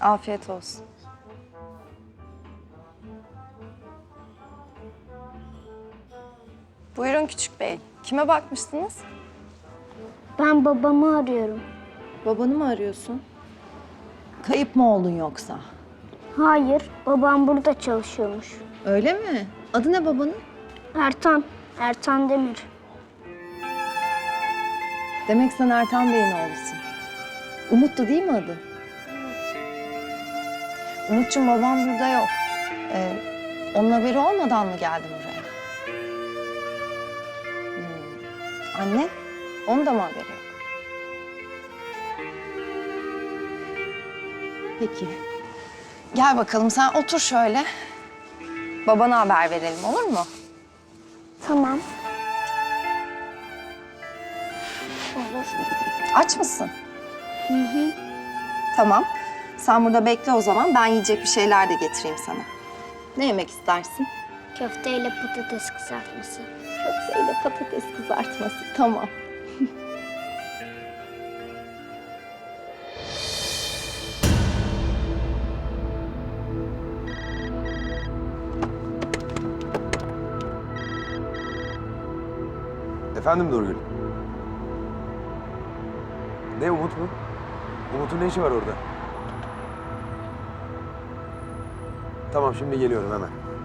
Afiyet olsun. Buyurun küçük bey. Kime bakmıştınız? Ben babamı arıyorum. Babanı mı arıyorsun? Kayıp mı oldun yoksa? Hayır, babam burada çalışıyormuş. Öyle mi? Adı ne babanın? Ertan, Ertan Demir. Demek sen Ertan Bey'in oğlusun. Umut'tu değil mi adı? Umut'cum babam burada yok. Ee, onun haberi olmadan mı geldin buraya? Hmm. Anne, onun da mı haberi yok? Peki. Gel bakalım sen otur şöyle. Babana haber verelim olur mu? Tamam. Aç mısın? Hı hı. Tamam. Sen burada bekle o zaman. Ben yiyecek bir şeyler de getireyim sana. Ne yemek istersin? Köfteyle patates kızartması. Köfteyle patates kızartması. Tamam. Efendim Nurgül? Ne Umut mu? Umut'un ne işi var orada? Tamam şimdi geliyorum hemen.